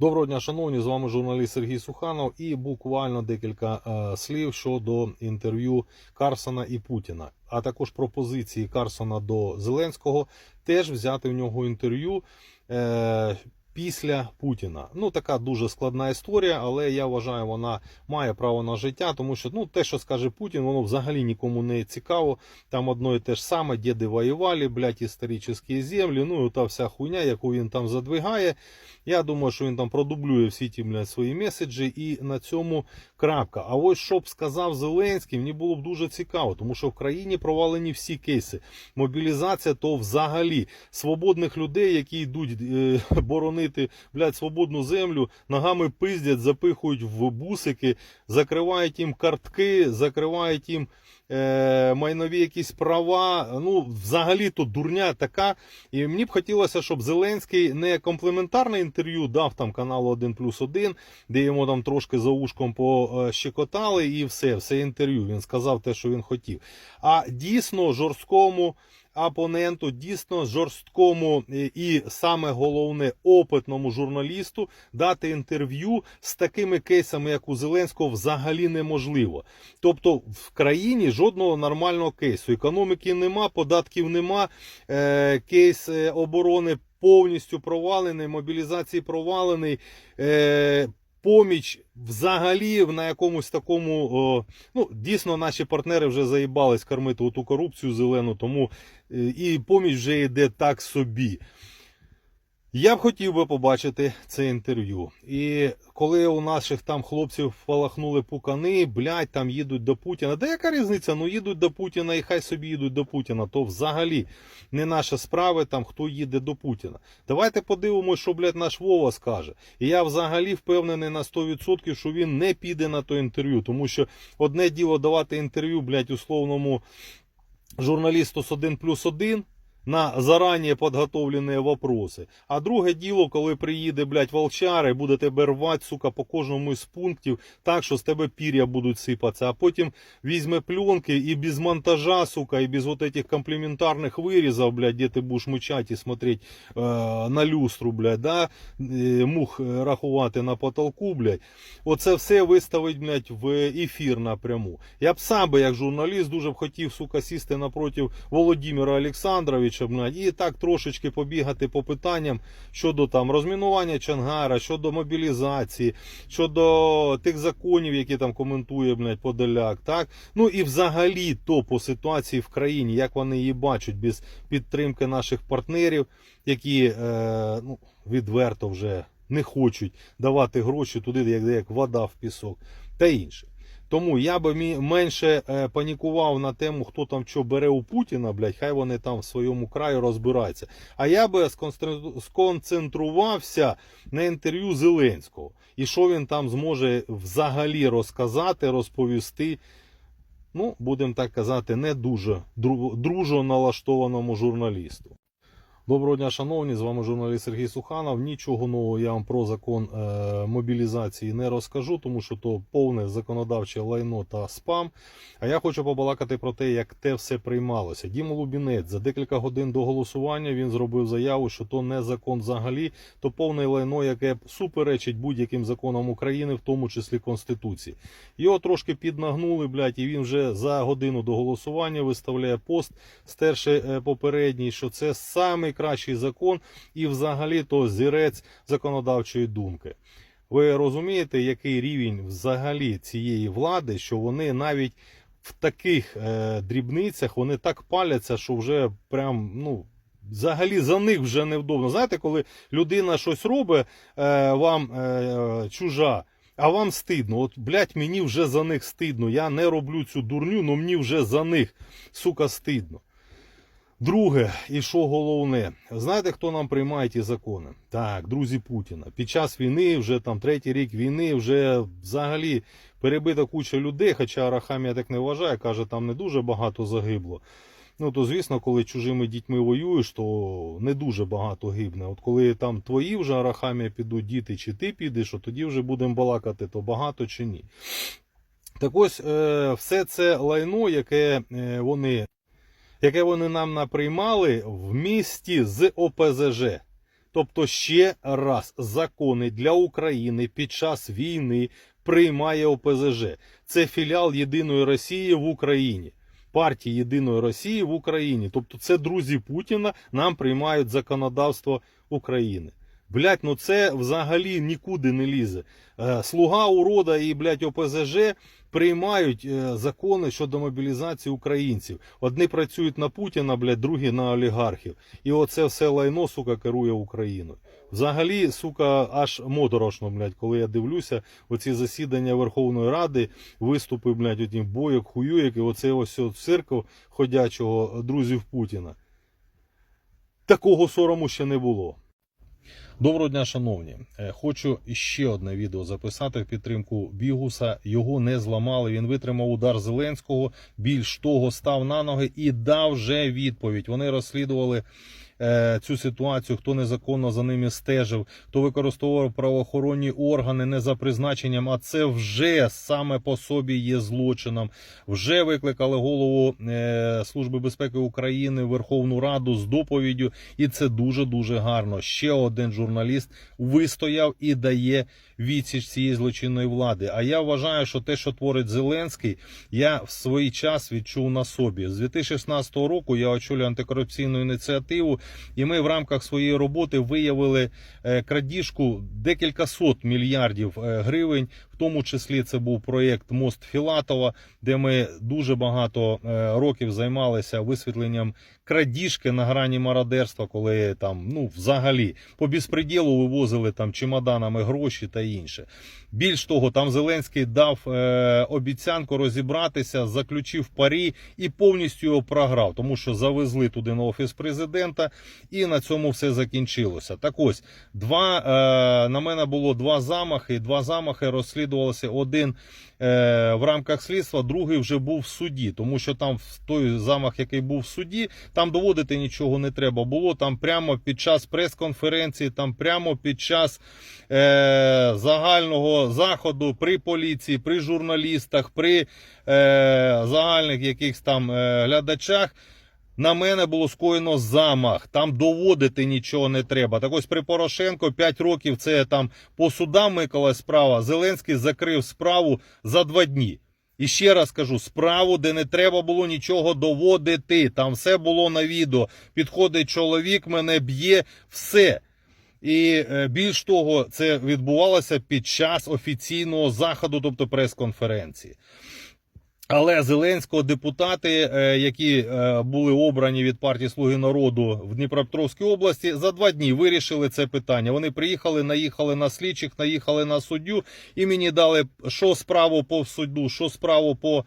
Доброго дня, шановні, з вами журналіст Сергій Суханов і буквально декілька е, слів щодо інтерв'ю Карсона і Путіна, а також пропозиції Карсона до Зеленського теж взяти в нього інтерв'ю. Е, Після Путіна. Ну, така дуже складна історія, але я вважаю, вона має право на життя, тому що ну, те, що скаже Путін, воно взагалі нікому не цікаво. Там одно і те ж саме, діди воювали, блядь, історичні землі, ну і та вся хуйня, яку він там задвигає. Я думаю, що він там продублює всі ті блядь, свої меседжі, і на цьому крапка. А ось що б сказав Зеленський, мені було б дуже цікаво, тому що в країні провалені всі кейси. Мобілізація то взагалі свободних людей, які йдуть е, блядь, свободну землю, ногами пиздять, запихують в бусики, закривають їм картки, закривають їм е, майнові якісь права. Ну, взагалі то дурня така. І мені б хотілося, щоб Зеленський не комплементарне інтерв'ю дав там каналу 1 плюс 1, де йому там трошки за ушком пощекотали, і все, все інтерв'ю. Він сказав те, що він хотів. А дійсно жорсткому. Опоненту дійсно жорсткому і- і саме головне опитному журналісту дати інтерв'ю з такими кейсами, як у Зеленського, взагалі неможливо. Тобто в країні жодного нормального кейсу. Економіки нема, податків нема, е, кейс е, оборони повністю провалений, мобілізації провалений. Поміч взагалі на якомусь такому, о, ну дійсно наші партнери вже заїбались кормити оту корупцію зелену, тому е, і поміч вже йде так собі. Я б хотів би побачити це інтерв'ю. І коли у наших там хлопців палахнули пукани, блядь, там їдуть до Путіна. Де яка різниця? Ну їдуть до Путіна і хай собі їдуть до Путіна. То взагалі не наша справа, там хто їде до Путіна. Давайте подивимося, що, блядь, наш Вова скаже. І я взагалі впевнений на 100%, що він не піде на то інтерв'ю, тому що одне діло давати інтерв'ю, блядь, условному журналісту з 1 плюс 1 на зарані підготовлені вопроси. А друге діло, коли приїде, блядь, волчар і буде тебе рвати, сука, по кожному із пунктів, так, що з тебе пір'я будуть сипатися, а потім візьме пленки і без монтажа, сука, і без вот этих комплементарних вирізів, блядь, де ти будеш мучати і смотреть е, на люстру, блядь, да, е, мух е, рахувати на потолку, блядь. Оце все виставить, блядь, в ефір напряму. Я б сам би, як журналіст, дуже б хотів, сука, сісти напротив Володимира Олександровича, блядь, і так трошечки побігати по питанням щодо там розмінування Чангара, щодо мобілізації, щодо тих законів, які там коментує, блядь, Подоляк, так? Ну і взагалі то по ситуації в країні, як вони її бачать без підтримки наших партнерів, які е, ну, відверто вже не хочуть давати гроші туди, як, як вода в пісок та інше. Тому я би менше е, панікував на тему, хто там що бере у Путіна, блядь, хай вони там в своєму краю розбираються. А я би сконцентрувався на інтерв'ю Зеленського. І що він там зможе взагалі розказати, розповісти. Ну, будемо так казати, не дуже дру- дружо налаштованому журналісту. Доброго дня, шановні, з вами журналіст Сергій Суханов. Нічого нового я вам про закон е, мобілізації не розкажу, тому що то повне законодавче лайно та спам. А я хочу побалакати про те, як те все приймалося. Діма Лубінець за декілька годин до голосування він зробив заяву, що то не закон взагалі, то повне лайно, яке суперечить будь-яким законам України, в тому числі Конституції. Його трошки піднагнули, блядь, і він вже за годину до голосування виставляє пост, стерши е, попередній, що це самий кращий закон і взагалі то зірець законодавчої думки. Ви розумієте, який рівень взагалі цієї влади, що вони навіть в таких е, дрібницях вони так паляться, що вже прям ну. Взагалі за них вже невдобно. Знаєте, коли людина щось робить е, вам е, чужа, а вам стидно. От, блядь, мені вже за них стидно. Я не роблю цю дурню, але мені вже за них, сука, стидно. Друге, і що головне, знаєте, хто нам приймає ті закони? Так, друзі Путіна. Під час війни, вже там третій рік війни, вже взагалі перебита куча людей, хоча Арахамія так не вважає, каже, там не дуже багато загибло. Ну, то звісно, коли чужими дітьми воюєш, то не дуже багато гибне. От коли там твої вже Арахамія підуть діти, чи ти підеш, то тоді вже будемо балакати, то багато чи ні. Так ось, е, все це лайно, яке е, вони яке вони нам наприймали в місті з ОПЗЖ. Тобто, ще раз закони для України під час війни приймає ОПЗЖ. Це філіал Єдиної Росії в Україні. Партії Єдиної Росії в Україні. Тобто, це друзі Путіна нам приймають законодавство України. Блять, ну це взагалі нікуди не лізе. Е, Слуга урода і блять ОПЗЖ приймають е, закони щодо мобілізації українців. Одні працюють на Путіна, блять, другі на олігархів. І оце все лайно, сука, керує Україною. Взагалі, сука, аж моторошно, блядь, коли я дивлюся оці засідання Верховної Ради, виступи, блядь, одні бойок, хуюєк, і оце ось цирку ходячого друзів Путіна. Такого сорому ще не було. Доброго дня, шановні. Е, Хочу ще одне відео записати в підтримку Бігуса. Його не зламали. Він витримав удар Зеленського. Більш того, став на ноги і дав вже відповідь. Вони розслідували е, цю ситуацію, хто незаконно за ними стежив, хто використовував правоохоронні органи не за призначенням. А це вже саме по собі є злочином. Вже викликали голову е, Служби безпеки України Верховну Раду з доповіддю, і це дуже дуже гарно. Ще один журналіст вистояв і дає відсіч цієї злочинної влади. А я вважаю, що те, що творить Зеленський, я в свій час відчув на собі. З 2016 року я очолюю антикорупційну ініціативу, і ми в рамках своєї роботи виявили е, крадіжку декілька сот мільярдів е, гривень. В тому числі це був проєкт Мост Філатова, де ми дуже багато е, років займалися висвітленням крадіжки на грані мародерства, коли там ну взагалі по безпреділу вивозили там чемоданами гроші та інше. Більш того, там Зеленський дав е, обіцянку розібратися, заключив парі і повністю його програв, тому що завезли туди на офіс президента, і на цьому все закінчилося. Так ось два е, на мене було два замахи. Два замахи розслідувалися один е, в рамках слідства, другий вже був в суді, тому що там той замах, який був в суді, там доводити нічого не треба було. Там прямо під час прес-конференції, там прямо під час е, загального заходу при поліції, при журналістах, при е, загальних якихось там е, глядачах. На мене було скоєно замах. Там доводити нічого не треба. Так ось при Порошенко 5 років це там по судам микалась справа. Зеленський закрив справу за два дні. І ще раз кажу, справу, де не треба було нічого доводити. Там все було на відео. Підходить чоловік, мене б'є, все. І е, більш того, це відбувалося під час офіційного заходу, тобто прес-конференції. Але Зеленського депутати, е, які е, були обрані від партії Слуги народу в Дніпропетровській області, за два дні вирішили це питання. Вони приїхали, наїхали на слідчих, наїхали на суддю, і мені дали що справу по суду, що справу по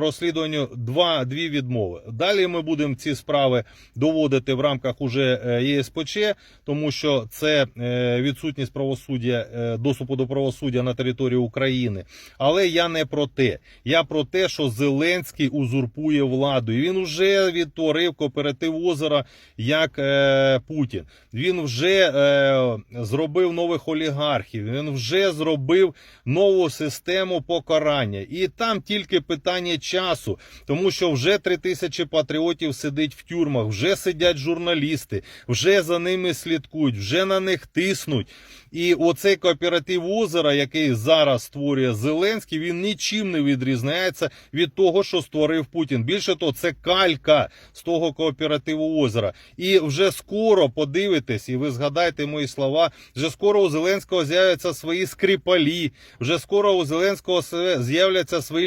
розслідуванню. Два дві відмови. Далі ми будемо ці справи доводити в рамках уже е, ЄСПЧ, тому що це е, відсутність правосуддя, е, доступу до правосуддя на території України. Але я не про те. Я про те, що Зеленський узурпує владу. І він вже відтворив кооператив озера як е, Путін. Він вже е, зробив нових олігархів. Він вже зробив нову систему покарання. І там тільки питання часу, тому що вже три тисячі патріотів сидить в тюрмах, вже сидять журналісти, вже за ними слідкують, вже на них тиснуть. І оцей кооператив озера, який зараз створює Зеленський, він нічим не відрізняється від того, що створив Путін. Більше того, це калька з того кооперативу озера. І вже скоро подивитесь, і ви згадаєте мої слова. Вже скоро у Зеленського з'являться свої скрипалі. Вже скоро у Зеленського з'являться свої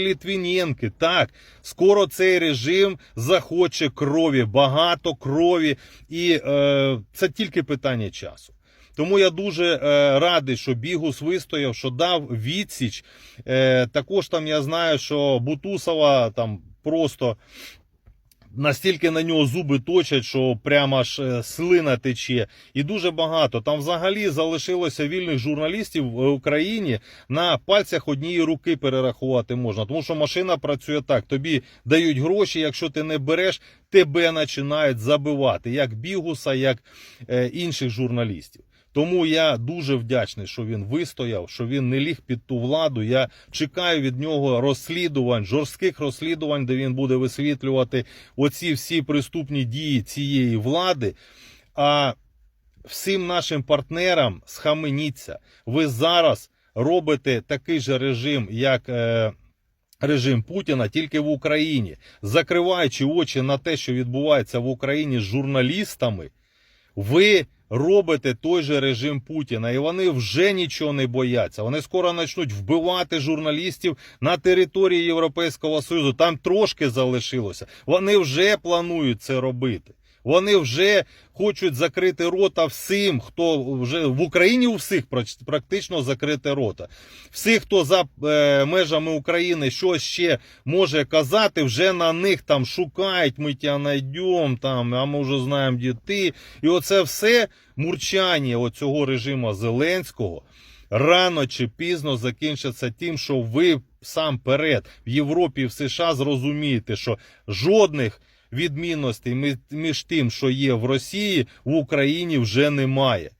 літвіненки. Так, скоро цей режим захоче крові, багато крові, і е, це тільки питання часу. Тому я дуже е, радий, що Бігус вистояв, що дав відсіч. Е, також там я знаю, що Бутусова там просто. Настільки на нього зуби точать, що прямо аж е, слина тече, і дуже багато. Там взагалі залишилося вільних журналістів в Україні на пальцях однієї руки перерахувати можна. Тому що машина працює так: тобі дають гроші, якщо ти не береш, тебе починають забивати, як бігуса, як е, інших журналістів. Тому я дуже вдячний, що він вистояв, що він не ліг під ту владу. Я чекаю від нього розслідувань, жорстких розслідувань, де він буде висвітлювати оці всі приступні дії цієї влади. А всім нашим партнерам схаменіться. Ви зараз робите такий же режим, як. Е, Режим Путіна тільки в Україні, закриваючи очі на те, що відбувається в Україні з журналістами, ви робите той же режим Путіна, і вони вже нічого не бояться. Вони скоро почнуть вбивати журналістів на території Європейського Союзу. Там трошки залишилося. Вони вже планують це робити. Вони вже хочуть закрити рота всім, хто вже в Україні у всіх практично закрити рота. Всі, хто за е, межами України щось ще може казати, вже на них там шукають, ми тебе знайдемо, там, а ми вже знаємо, де ти. І оце все мурчання оцього режиму Зеленського рано чи пізно закінчиться тим, що ви сам перед в Європі в США зрозумієте, що жодних відмінностей між тим, що є в Росії, в Україні вже немає.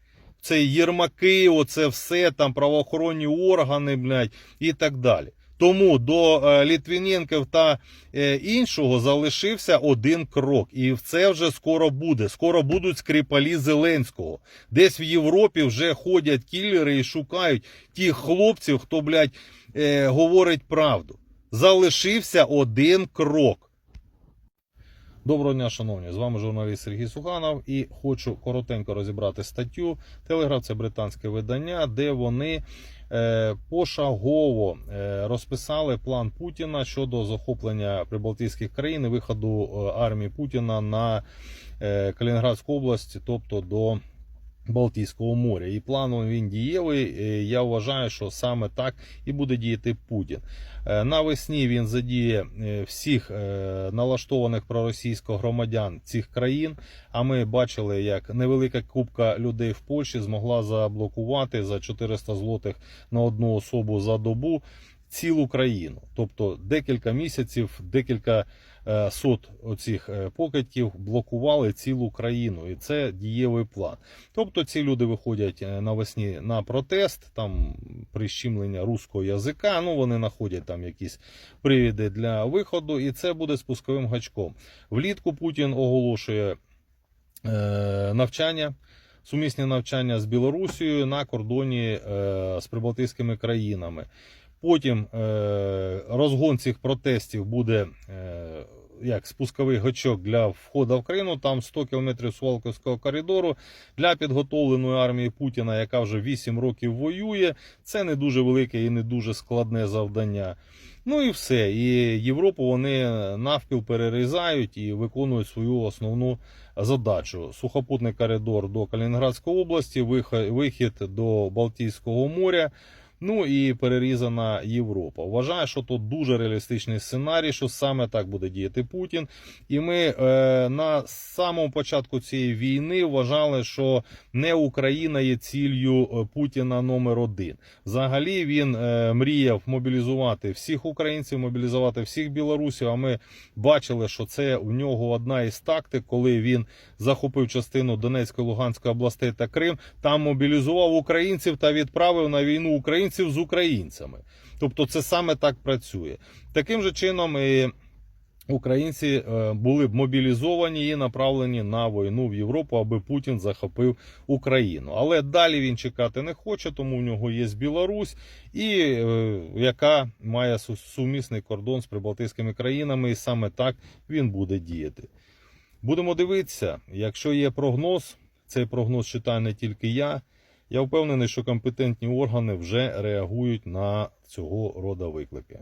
Це Єрмаки, оце все там правоохоронні органи, блядь, і так далі. Тому до е, Літвіненків та е, іншого залишився один крок, і це вже скоро буде. Скоро будуть скрипалі Зеленського. Десь в Європі вже ходять кілери і шукають тих хлопців, хто, блядь, е, говорить правду. Залишився один крок. Доброго дня, шановні! З вами журналіст Сергій Суханов і хочу коротенько розібрати статтю. Телеграф це британське видання, де вони е, пошагово е, розписали план Путіна щодо захоплення прибалтійських країн і виходу е, армії Путіна на Калінінградську область, тобто до Балтійського моря. І планом він дієвий. Е, Я вважаю, що саме так і буде діяти Путін. Е, Навесні він задіє е, всіх налаштованих проросійсько громадян цих країн. А ми бачили, як невелика купка людей в Польщі змогла заблокувати за 400 злотих на одну особу за добу цілу країну. Тобто декілька місяців, декілька е, сот оцих е, покидьків блокували цілу країну, і це дієвий план. Тобто ці люди виходять е, навесні на протест, там прищемлення руського язика. Ну вони знаходять там якісь привіди для виходу, і це буде спусковим гачком. Влітку Путін оголошує навчання. Сумісні навчання з Білорусією на кордоні е, з прибалтійськими країнами. Потім е, розгон цих протестів буде е, як спусковий гачок для входу в країну. Там 100 кілометрів Суwалківського коридору для підготовленої армії Путіна, яка вже 8 років воює. Це не дуже велике і не дуже складне завдання. Ну і все. І Європу вони навпіл перерізають і виконують свою основну задачу: сухопутний коридор до Калінінградської області, вихід до Балтійського моря. Ну і перерізана Європа. Вважаю, що тут дуже реалістичний сценарій, що саме так буде діяти Путін. І ми е, на самому початку цієї війни вважали, що не Україна є ціллю е, Путіна номер один. Взагалі він е, мріяв мобілізувати всіх українців, мобілізувати всіх білорусів. А ми бачили, що це у нього одна із тактик, коли він захопив частину Донецької, Луганської областей та Крим, там мобілізував українців та відправив на війну українців з українцями. Тобто, це саме так працює. Таким же чином. І Українці е, були б мобілізовані і направлені на війну в Європу, аби Путін захопив Україну. Але далі він чекати не хоче, тому в нього є Білорусь, і е, яка має сумісний кордон з прибалтійськими країнами, і саме так він буде діяти. Будемо дивитися, якщо є прогноз, цей прогноз читаю не тільки я. Я впевнений, що компетентні органи вже реагують на цього рода виклики.